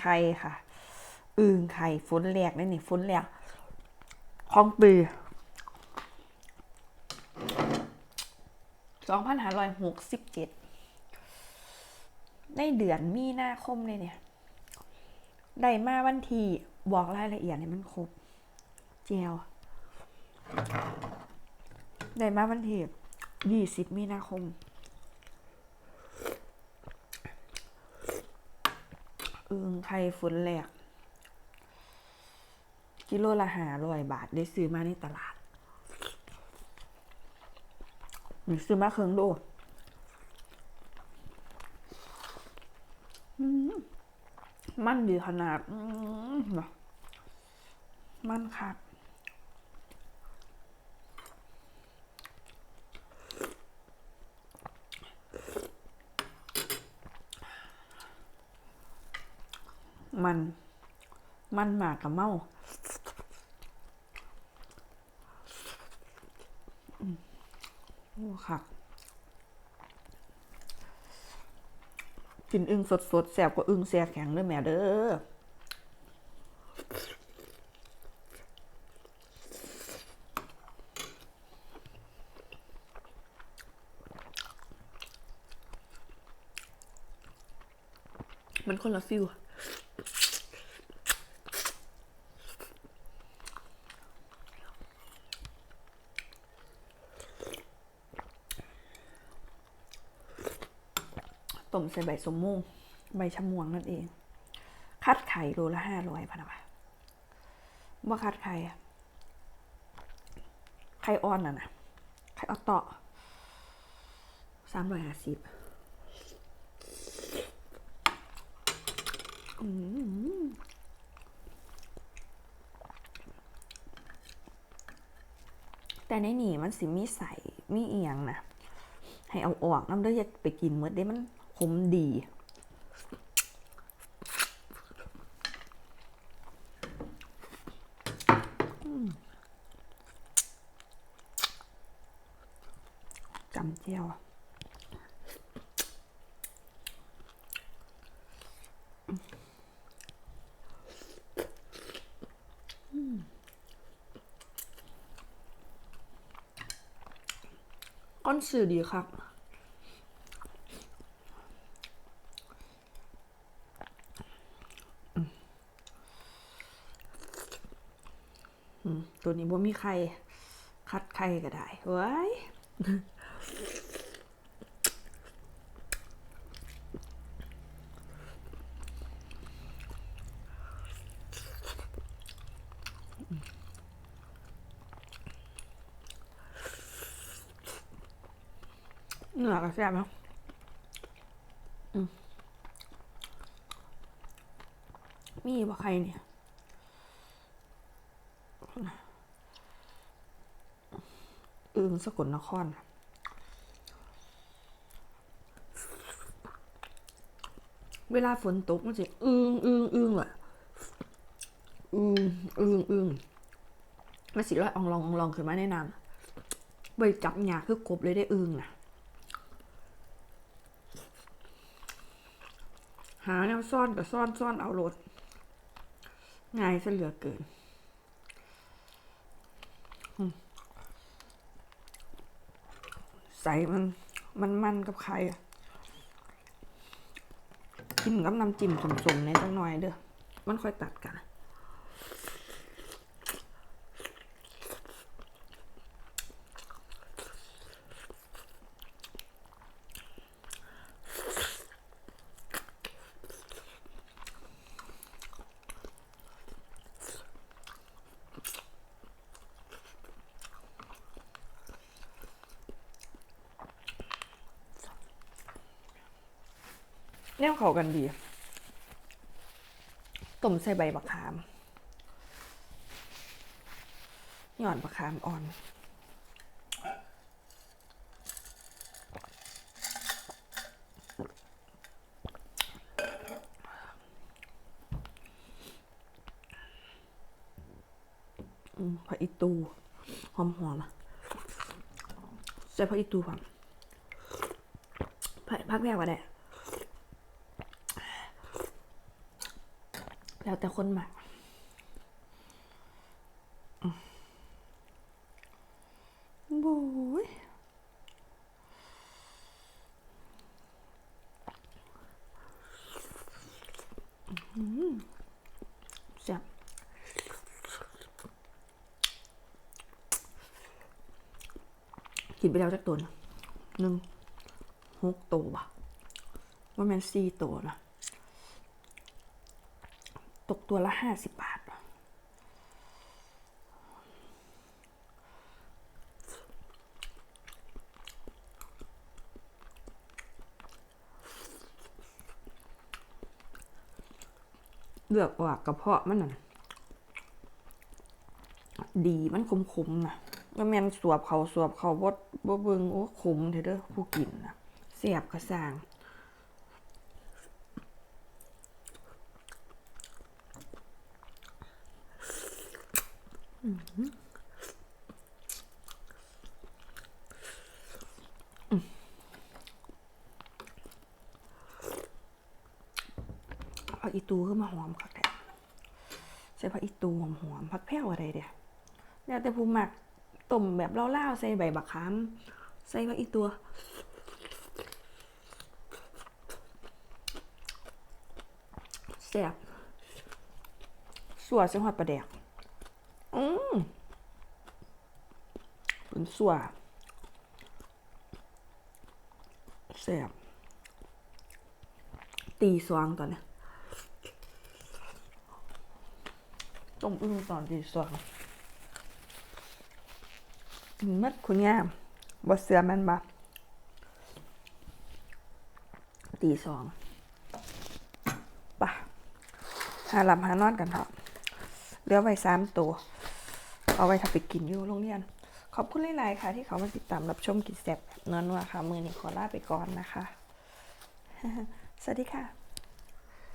ไข่ค่ะ อึ่งไข่ฝนแหลกนี่นี่ฝนแหลกของปีสองพันห้าร้อยหกสิบเจ็ดในเดือนมีนาคมเลยเนี่ยได้มาวันที่บอกรายละเอียดให้มันครบเจียวได้มาวันที่ยี่สิบมีนาคม อืงไข่ฝนแหลก กิโลละหาร้อยบาท ได้ซื้อมาในตลาดซื้อมาเครื่องโลมันดีขนาดนาะมันคัก มัน มันหมากกับเมาโอ้ค่ะกินอึ่งสดสดๆแสบกว่าอึ่งแซ่แข็งเด้อแม่เด้อมันคนละฟิล ต้มใส่ใบสมม่งใบชะมวงนั่นเอง คัดไข่โลละห้าร้อยพนะวะว่าคัดไข่ไข่อ่อนน่ะนะไข่ออตเตาะสามร้อยห้าสิบแต่ในนี่มันสิมีใส่มีเอียงนะให้เอาออกน้ำเด้ออย่าไปกินเมื่อได้มัน ขมดี จำเจียวก้อนสื่อดีครับ ตัวนี้บ่มีไข่คัดไข่ก็ได้เว้ยเนื้อก็แซ่บเนาะมมีบ่ใครเนี่ย อึงสกลนครเวลาฝนตกมันจะอึงอึงอึงอะอึงอึงอึงมันสิลอยอองลองอองลองขึ้นมาในะนำใบจับหยาคือกบเลยได้อึงนะหาแนวซ่อนกับซ่อนซ่อนเอารถง่ายซะเหลือเกิน ใจมันมันมันกับไข่อะกินกับน้ำจิ้มสมๆในจังหน่อยเด้อมันค่อยตัดกัน แนวเขากันดีต้มใส่ใบบักขาม หย่อนบักขามอ่อน อืมผักอีตูหอมหอมๆอะใส่ผักอีตูความผักผักแพรวก็ได้ แล้วแต่คนหมักบุ้ยแซ่บกินไปแล้วจักตัวหนึ่งหกตัวว่ะว่าแมนสี่ตัวนะ ตกตัวละห้าสิบบาท เลือกว่ากระเพาะมันน่ะดีมันขมๆนะว่าแมนสวบเขาสวบเขาบดบ่เบิงโอ้ขมเถอะเด้อผู้กินนะเสียบกระสาง ผักอีตูก็มาหอมคักแท้ใส่ผักอีตูหอมหอมๆผักแพรวอะไรเดียแล้วแต่ผู้หมักต้มแบบเล่าๆใส่ใบบักขามใส่ผักอีตัวแซ่บสัวเสียงหอดปลาแดกอืมเป็นสัวแซ่บตีสว่างตอนเนี้ ต้มอึ่งตอนตีสองมัดคุณงามบ่เสือแมันบ่ตีสองปะหาหลับหานอนกันเถอะเหลือไว้สามตัว เอาไว้ถ้าไปกินอยู่โรงเรียน ขอบคุณหลายๆค่ะ ที่เขามาติดตามรับชมกินแซ่บนอนว่าค่ะ มือนี้ขอลาไปก่อนนะคะ สวัสดีค่ะ